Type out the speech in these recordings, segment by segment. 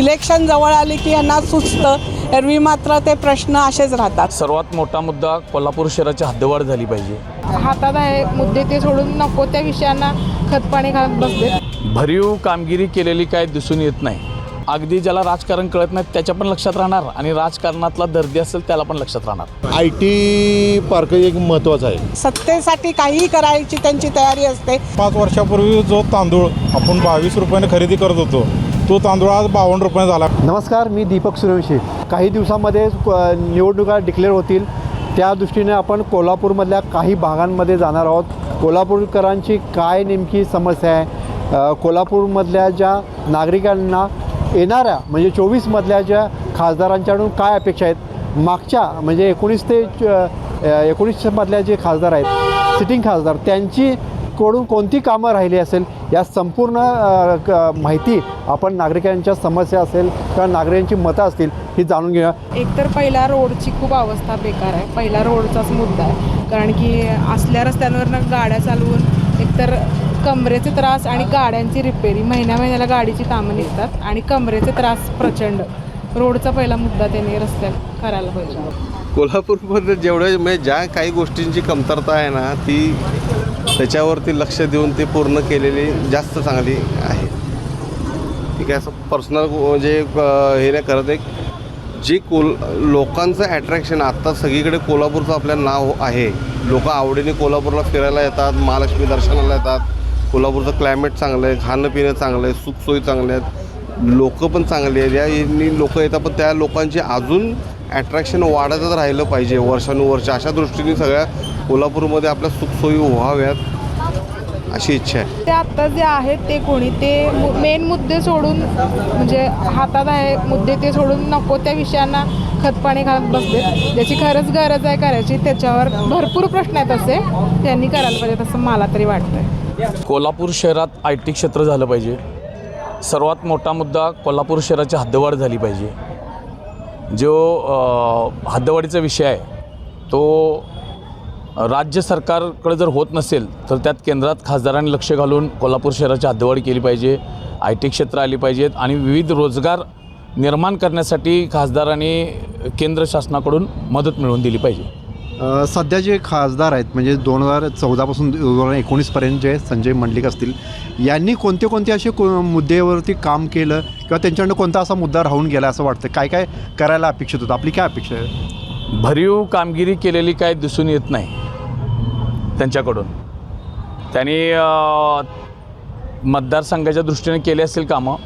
Election जवळ आली की यांना सुचतं एरवी मात्र ते प्रश्न असेच राहतात. सर्वात मोठा मुद्दा कोल्हापूर शहराची हद्दवाढ झाली पाहिजे. हातात आहे मुद्दे ते सोडून नको त्या विषयांना खतपाणी घालत बसले भरीव कामगिरी केलेली काय दिसून येत नाही. अगदी ज्याला राजकारण कळत नाही त्याच्या पण लक्षात राहणार आणि राजकारणातला दर्दी असेल त्याला पण लक्षात राहणार. आय टी पार्क एक महत्त्वाचं आहे. सत्तेसाठी काहीही करायची त्यांची तयारी असते. पाच वर्षापूर्वी जो तांदूळ आपण बावीस रुपयाने खरेदी करत होतो तो तांदूळ आज बावन्न रुपये झाला. नमस्कार मी दीपक सूर्यवंशी. काही दिवसामध्ये क- निवडणुका डिक्लेअर होतील. त्या दृष्टीने आपण कोल्हापूरमधल्या काही भागांमध्ये जाणार आहोत. कोल्हापूरकरांची काय नेमकी समस्या आहे? कोल्हापूरमधल्या ज्या नागरिकांना येणाऱ्या म्हणजे चोवीसमधल्या ज्या खासदारांच्याकडून काय अपेक्षा आहेत? मागच्या म्हणजे एकोणीस ते एकोणीसमधल्या जे खासदार आहेत सिटिंग खासदार त्यांची कडून कोणती कामं राहिली असेल? या संपूर्ण क- माहिती आपण नागरिकांच्या समस्या असेल किंवा नागरिकांची मतं असतील ही जाणून घेऊया. एकतर पहिला रोडची खूप अवस्था बेकार आहे. पहिला रोडचाच मुद्दा आहे. कारण की असल्या रस्त्यांवरनं गाड्या चालवून एकतर कमरेचे त्रास आणि गाड्यांची रिपेरी. महिन्या महिन्याला गाडीची कामं निघतात आणि कमरेचे त्रास प्रचंड. रोडचा पहिला मुद्दा त्यांनी रस्त्यात करायला पाहिजे. कोल्हापूरमध्ये जेवढे म्हणजे ज्या काही गोष्टींची कमतरता आहे ना ती त्याच्यावरती लक्ष देऊन ते पूर्ण केलेली जास्त चांगली आहे. ठीक आहे असं पर्सनल म्हणजे हे नाही करत एक जी कोल लोकांचं ॲट्रॅक्शन आत्ता सगळीकडे कोल्हापूरचं आपलं नाव आहे. लोक आवडीने कोल्हापूरला फिरायला येतात महालक्ष्मी दर्शनाला येतात. कोल्हापूरचं क्लायमेट चांगलं आहे खाणं पिणं चांगलं आहे सुखसोयी चांगल्या आहेत लोकं पण चांगली आहेत. या लोक येतात पण त्या लोकांची अजून ॲट्रॅक्शन वाढतच राहिलं पाहिजे वर्षानुवर्ष. अशा दृष्टीने सगळ्या कोल्हापूरमध्ये आपल्या सुखसोयी व्हाव्यात अशी इच्छा आहे. ते आत्ता जे आहेत ते कोणी ते मेन मुद्दे सोडून म्हणजे हातात आहे मुद्दे ते सोडून नको त्या विषयांना खतपाणी घालत बसले ज्याची खरंच गरज आहे करायची त्याच्यावर भरपूर प्रश्न आहेत असे. त्यांनी करायला पाहिजे असं मला तरी वाटतंय. कोल्हापूर शहरात आय टी क्षेत्र झालं पाहिजे. सर्वात मोठा मुद्दा कोल्हापूर शहराची हद्दवाढ झाली पाहिजे. जो हद्दवाढीचा विषय आहे तो राज्य सरकारकडे जर होत नसेल तर त्यात केंद्रात खासदारांनी लक्ष घालून कोल्हापूर शहराची हद्दवाढ केली पाहिजे आय टी क्षेत्र आली पाहिजेत आणि विविध रोजगार निर्माण करण्यासाठी खासदारांनी केंद्र शासनाकडून मदत मिळवून दिली पाहिजे. सध्या जे खासदार आहेत म्हणजे दोन हजार चौदापासून दोन हजार एकोणीसपर्यंत जे संजय मंडलिक असतील यांनी कोणते कोणते असे को मुद्द्यावरती काम केलं किंवा त्यांच्याकडनं कोणता असा मुद्दा राहून गेला असं वाटतं? काय काय करायला अपेक्षित होतं? आपली काय अपेक्षा आहे? भरीव कामगिरी केलेली काय दिसून येत नाही त्यांच्याकडून. त्यांनी मतदारसंघाच्या दृष्टीने केले असतील कामं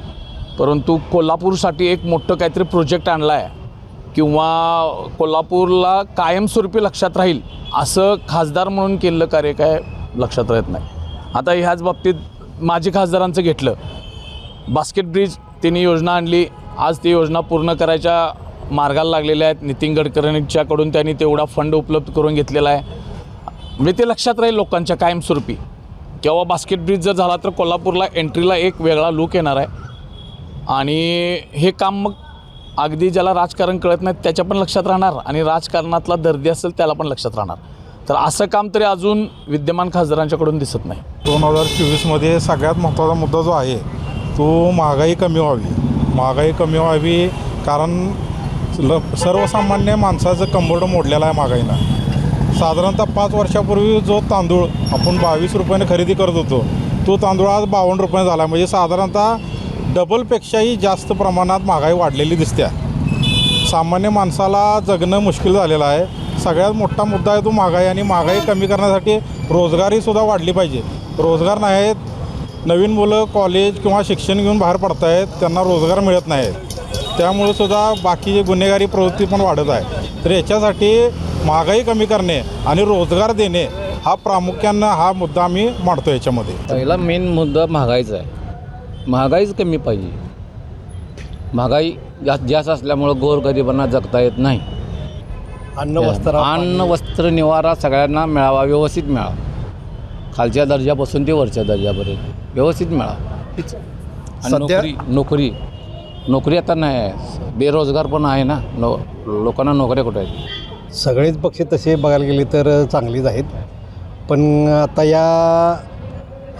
परंतु कोल्हापूरसाठी एक मोठं काहीतरी प्रोजेक्ट आणला आहे किंवा कोल्हापूरला कायमस्वरूपी लक्षात राहील असं खासदार म्हणून केलेलं कार्य काय लक्षात राहत नाही. आता ह्याच बाबतीत माजी खासदारांचं घेतलं. बास्केट ब्रिज त्यांनी योजना आणली. आज ती योजना पूर्ण करायच्या मार्गाला लागलेल्या आहेत. नितीन गडकरींच्याकडून त्यांनी तेवढा फंड उपलब्ध करून घेतलेला आहे. म्हणजे ते लक्षात राहील लोकांच्या कायमस्वरूपी. किंवा बास्केट ब्रिज जर झाला तर कोल्हापूरला एंट्रीला एक वेगळा लुक येणार आहे. आणि हे काम मग अगदी ज्याला राजकारण कळत नाही त्याच्या पण लक्षात राहणार आणि राजकारणातला दर्दी असेल त्याला पण लक्षात राहणार. तर असं काम तरी अजून विद्यमान खासदारांच्याकडून दिसत नाही. दोन हजार चोवीसमध्ये सगळ्यात महत्त्वाचा मुद्दा जो आहे तो महागाई कमी व्हावी. महागाई कमी व्हावी कारण ल सर्वसामान्य माणसाचं कंबरडं मोडलेलं आहे महागाईनं. साधारणतः पाच वर्षापूर्वी जो तांदूळ आपण बावीस रुपयाने खरेदी करत होतो तो तांदूळ आज बावन्न रुपये झाला. म्हणजे साधारणतः डबलपेक्षाही जास्त प्रमाणात महागाई वाढलेली दिसते सामान्य माणसाला जगणं मुश्किल झालेलं आहे. सगळ्यात मोठा मुद्दा आहे तो महागाई आणि महागाई कमी करण्यासाठी रोजगारीसुद्धा वाढली पाहिजे. रोजगार नाही आहेत. नवीन मुलं कॉलेज किंवा शिक्षण घेऊन बाहेर पडत आहेत त्यांना रोजगार मिळत नाही त्यामुळे सुद्धा बाकीचे गुन्हेगारी प्रवृत्ती पण वाढत आहे. तर याच्यासाठी महागाई कमी करणे आणि रोजगार देणे हा प्रामुख्यानं हा मुद्दा आम्ही मांडतो याच्यामध्ये. पहिला मेन मुद्दा महागाईचा आहे. महागाईच कमी पाहिजे. महागाई जास्त जास्त असल्यामुळं गोरगरिबांना जगता येत नाही. अन्न वस्त्र अन्न वस्त्र निवारा सगळ्यांना मिळावा व्यवस्थित मिळावा. खालच्या दर्जापासून ते वरच्या दर्जापर्यंत व्यवस्थित मिळावा. हीच. आणि सध्या- नोकरी नोकरी. नोकरी आता नाही आहे. बेरोजगार पण आहे ना. नो लोकांना नोकऱ्या कुठे आहेत? सगळेच पक्ष तसे बघायला गेले तर चांगलेच आहेत. पण आता या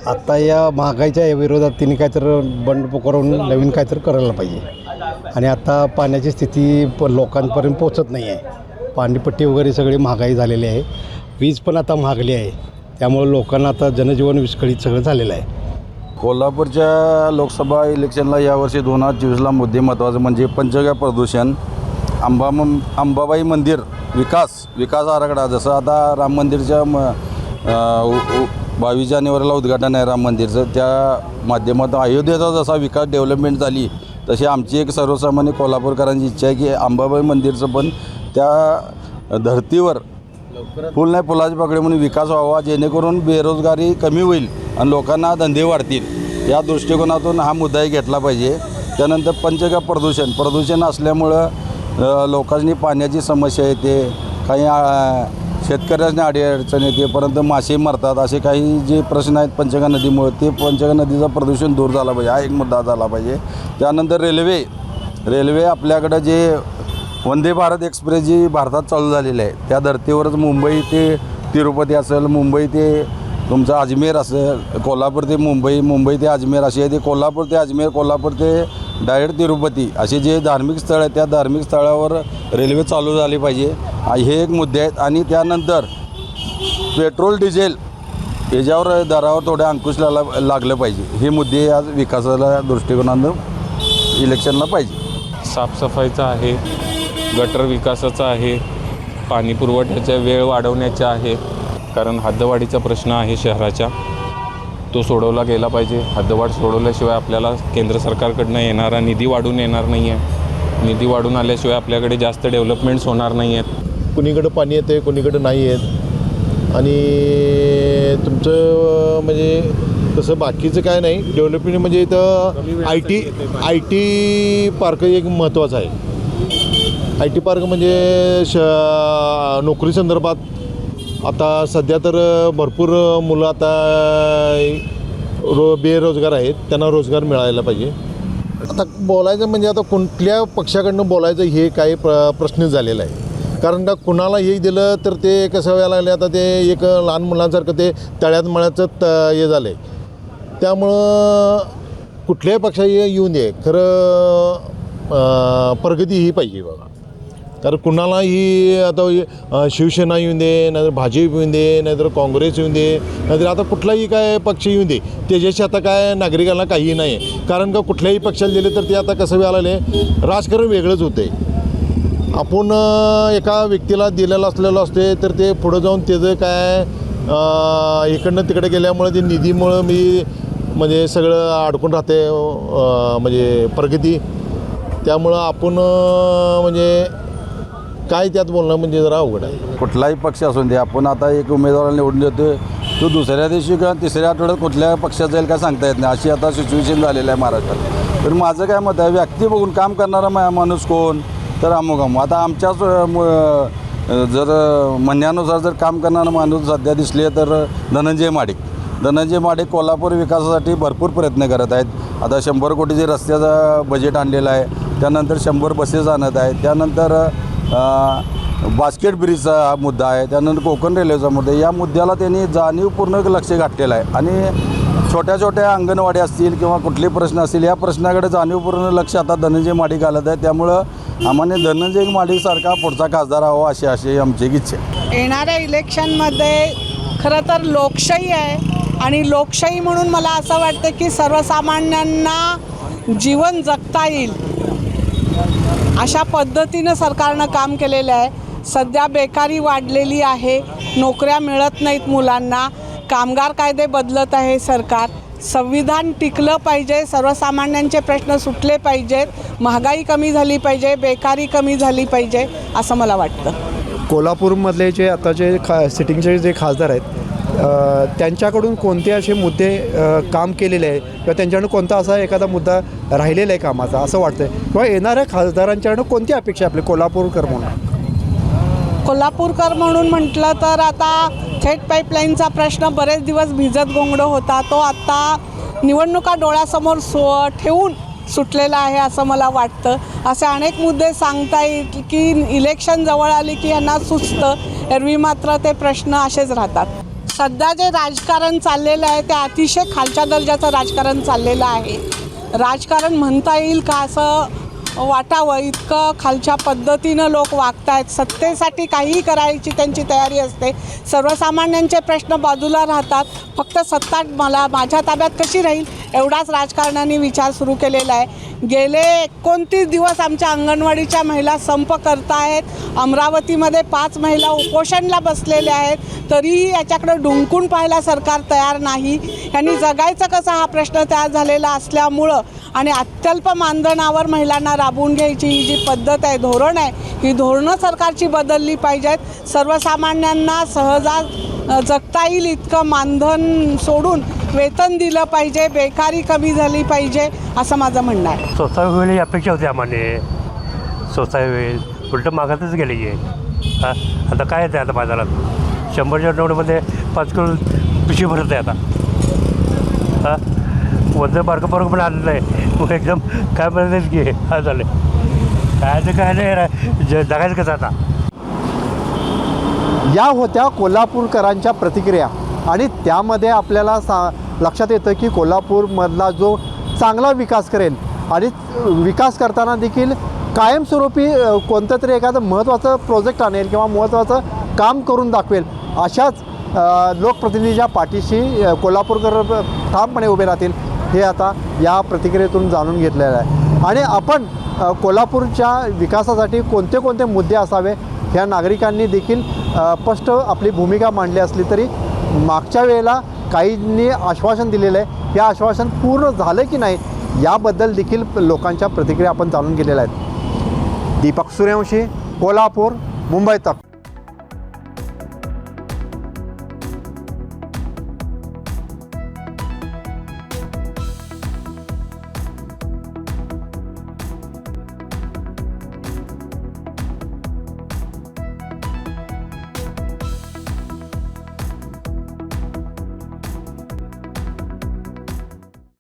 आता या महागाईच्या विरोधात तिने काहीतरी बंड पुकारून नवीन काहीतरी करायला पाहिजे. आणि आता पाण्याची स्थिती प लोकांपर्यंत पोचत नाही आहे. पाणीपट्टी वगैरे सगळी महागाई झालेली आहे. वीज पण आता महागली आहे. त्यामुळे लोकांना आता जनजीवन विस्कळीत सगळं झालेलं आहे. कोल्हापूरच्या लोकसभा इलेक्शनला यावर्षी दोन हजार चोवीसला मुद्दे महत्त्वाचे म्हणजे पंचगा प्रदूषण अंबा अंबाबाई मंदिर विकास विकास आराखडा. जसं आता राम मंदिरच्या म उ- बावीस जानेवारीला उद्घाटन आहे राम मंदिरचं. त्या माध्यमातून अयोध्येचा जसा विकास डेव्हलपमेंट झाली तशी आमची एक सर्वसामान्य कोल्हापूरकरांची इच्छा आहे की अंबाबाई मंदिरचं पण त्या धर्तीवर फुल नाही फुलाची पकडे म्हणून विकास व्हावा जेणेकरून बेरोजगारी कमी होईल आणि लोकांना धंदे वाढतील. या दृष्टिकोनातून हा मुद्दाही घेतला पाहिजे. त्यानंतर पंचगव्य प्रदूषण. प्रदूषण असल्यामुळं लोकांनी पाण्याची समस्या येते. काही शेतकऱ्यांना अडीअडचण येते परंतु मासे मरतात असे काही जे प्रश्न आहेत पंचगंगा नदीमुळे ते पंचगंगा नदीचं प्रदूषण दूर झाला पाहिजे. हा एक मुद्दा झाला पाहिजे. त्यानंतर रेल्वे. रेल्वे आपल्याकडं जे वंदे भारत एक्सप्रेस जी भारतात चालू झालेली आहे त्या धर्तीवरच मुंबई ते तिरुपती असेल मुंबई ते तुमचं अजमेर असेल कोल्हापूर ते मुंबई मुंबई ते अजमेर अशी आहे ते कोल्हापूर ते अजमेर कोल्हापूर ते डायरेक्ट तिरुपती असे जे धार्मिक स्थळ आहे त्या धार्मिक स्थळावर रेल्वे चालू झाली पाहिजे. हे एक मुद्दे आहेत. आणि त्यानंतर पेट्रोल डिझेल याच्यावर दरावर थोडे अंकुश लाला लागलं पाहिजे. हे मुद्दे आज विकासाला दृष्टिकोनानं इलेक्शनला पाहिजे. साफसफाईचा आहे गटर विकासाचा आहे पाणी पुरवठ्याचा वेळ वाढवण्याचा आहे. कारण हद्दवाढीचा प्रश्न आहे शहराच्या. तो सोडवला गेला पाहिजे. हद्दवाढ सोडवल्याशिवाय आपल्याला केंद्र सरकारकडनं येणारा निधी वाढून येणार नाही आहे निधी वाढून आल्याशिवाय आपल्याकडे जास्त डेव्हलपमेंट्स होणार नाही आहेत कुणीकडं पाणी येते कुणीकडं नाही येत. आणि तुमचं म्हणजे तसं बाकीचं काय नाही. डेव्हलपमेंट म्हणजे इथं I T I T park एक महत्त्वाचं आहे. आय टी पार्क म्हणजे श नोकरी संदर्भात आता सध्या तर भरपूर मुलं आता रो बेरोजगार आहेत. त्यांना रोजगार मिळायला पाहिजे. आता बोलायचं म्हणजे आता कुठल्या पक्षाकडनं बोलायचं हे काही प्र प्रश्न झालेला आहे. कारण का कुणाला हे दिलं तर ते कसं व्हायला लागले? आता ते एक लहान मुलांसारखं ते तळ्यात मळ्याचं त हे झालं. आहे त्यामुळं कुठल्याही पक्षा हे येऊन दे खरं प्रगती ही पाहिजे बघा कारण कुणालाही आता शिवसेना येऊन दे नाहीतर भाजप येऊन दे नाहीतर काँग्रेस येऊन दे नाहीतर आता कुठलाही काय पक्ष येऊन दे त्याच्याशी आता काय नागरिकांना काहीही नाही. कारण का कुठल्याही पक्षाला दिले तर ते आता कसं व्हायला राजकारण वेगळंच होतं आहे आपण एका व्यक्तीला दिलेलं असलेलं असते तर ते पुढं जाऊन त्याचं काय इकडनं तिकडे गेल्यामुळे ते निधीमुळं मी म्हणजे सगळं अडकून राहते म्हणजे प्रगती. त्यामुळं आपण म्हणजे काय त्यात बोलणं म्हणजे जरा अवघड आहे. कुठलाही पक्ष असून दे आपण आता एक उमेदवाराला निवडून देतो तो दुसऱ्या दिवशी किंवा तिसऱ्या आठवड्यात कुठल्या पक्षात जाईल काय सांगता येत नाही. अशी आता सिच्युएशन झालेलं आहे महाराष्ट्रात. तर माझं काय मत आहे व्यक्ती बघून काम करणारा माणूस कोण? तर अमुक अमुक आता आमच्याच म, जर म्हणण्यानुसार जर काम करणारा माणूस सध्या दिसले तर धनंजय माडिक. धनंजय माडिक कोल्हापूर विकासासाठी भरपूर प्रयत्न करत आहेत. आता शंभर कोटीचे रस्त्याचं बजेट आणलेलं आहे. त्यानंतर शंभर बसेस आणत आहे त्यानंतर बास्केट ब्रिजचा हा मुद्दा आहे. त्यानंतर कोकण रेल्वेचा मुद्दा या मुद्द्याला त्यांनी जाणीवपूर्ण लक्ष घातलेलं आहे. आणि छोट्या छोट्या अंगणवाडी असतील किंवा कुठले प्रश्न असतील या प्रश्नाकडे जाणीवपूर्ण लक्ष आता धनंजय माडिक घालत आहे त्यामुळं आम्हाला धनंजय माडीसारखा पुढचा खासदार हवा अशी अशी आमची एक इच्छा येणाऱ्या इलेक्शनमध्ये खरं तर लोकशाही आहे आणि लोकशाही म्हणून मला असं वाटतं की सर्वसामान्यांना जीवन जगता येईल. अशा पद्धतीनं सरकारनं काम केलेलं आहे. सध्या बेकारी वाढलेली आहे. नोकऱ्या मिळत नाहीत मुलांना. कामगार कायदे बदलत आहे सरकार. संविधान टिकलं पाहिजे सर्वसामान्यांचे प्रश्न सुटले पाहिजेत महागाई कमी झाली पाहिजे बेकारी कमी झाली पाहिजे असं मला वाटतं. कोल्हापूरमधले जे आता जे खा सिटिंगचे जे खासदार आहेत त्यांच्याकडून कोणते असे मुद्दे काम केलेले आहे? किंवा त्यांच्याकडून कोणता असा एखादा मुद्दा राहिलेला आहे कामाचा असं वाटतं किंवा येणाऱ्या खासदारांच्याकडून कोणती अपेक्षा आपली कोल्हापूरकर म्हणून? कोल्हापूरकर म्हणून म्हटलं तर आता थेट पाईपलाईनचा प्रश्न बरेच दिवस भिजत गोंगडं होता. तो आत्ता निवडणुका डोळ्यासमोर सो ठेवून सुटलेला आहे असं मला वाटतं. असे अनेक मुद्दे सांगता येईल की इलेक्शन जवळ आली की यांना सुचतं. एरवी मात्र ते प्रश्न असेच राहतात. सध्या जे राजकारण चाललेलं आहे ते अतिशय खालच्या दर्जाचं राजकारण चाललेलं आहे. राजकारण म्हणता येईल का असं वाटावं. इतकं खालच्या पद्धतीनं लोक वागत आहेत सत्तेसाठी काहीही करायची त्यांची तयारी असते. सर्वसामान्यांचे प्रश्न बाजूला राहतात. फक्त सत्ता मला माझ्या ताब्यात कशी राहील? एवढाच राजकारणाने विचार सुरू केलेला आहे. गेले एकोणतीस दिवस आमच्या अंगणवाडीच्या महिला संप करतायत अमरावतीमध्ये पाच महिला उपोषणला बसलेल्या आहेत. तरीही याच्याकडे डुंकून पाहायला सरकार तयार नाही. यांनी जगायचं कसं हा प्रश्न तयार झालेला असल्यामुळं आणि अत्यल्प मानधनावर महिलांना राबवून घ्यायची ही जी पद्धत आहे धोरण आहे ही धोरणं सरकारची बदलली पाहिजेत. सर्वसामान्यांना सहजा जगता येईल इतकं मानधन सोडून वेतन दिलं पाहिजे बेकारी कमी झाली पाहिजे असं माझं म्हणणं आहे. स्वस्त होईल ही अपेक्षा होती आम्हाला. स्वस्त होईल उलटं मागातच गेली आहे. हां? आता काय येते आता बाजारात? शंभरच्या नोटमध्ये पाच किलो पिशवी भरत आहे आता. हां? वजन बारकं बारकं पण आलेलं आहे मग एकदम काय म्हणतात की हा झालं. काय तर काय नाही ज जगायचं कसं आता? या होत्या कोल्हापूरकरांच्या प्रतिक्रिया. आणि त्यामध्ये आपल्याला सा लक्षात येतं की कोल्हापूरमधला जो चांगला विकास करेल आणि विकास करताना देखील कायमस्वरूपी कोणतं तरी एखादं महत्त्वाचं प्रोजेक्ट आणेल किंवा महत्त्वाचं काम करून दाखवेल अशाच लोकप्रतिनिधीच्या पाठीशी कोल्हापूरकर ठामपणे उभे राहतील हे आता या प्रतिक्रियेतून जाणून घेतलेलं आहे. आणि आपण कोल्हापूरच्या विकासासाठी कोणते कोणते मुद्दे असावे ह्या नागरिकांनी देखील स्पष्ट आपली भूमिका मांडली असली तरी मागच्या वेळेला काहींनी आश्वासन दिलेलं आहे. हे आश्वासन पूर्ण झालं की नाही याबद्दल देखील लोकांच्या प्रतिक्रिया आपण जाणून गेलेल्या आहेत. दीपक सूर्यवंशी कोल्हापूर मुंबई तक.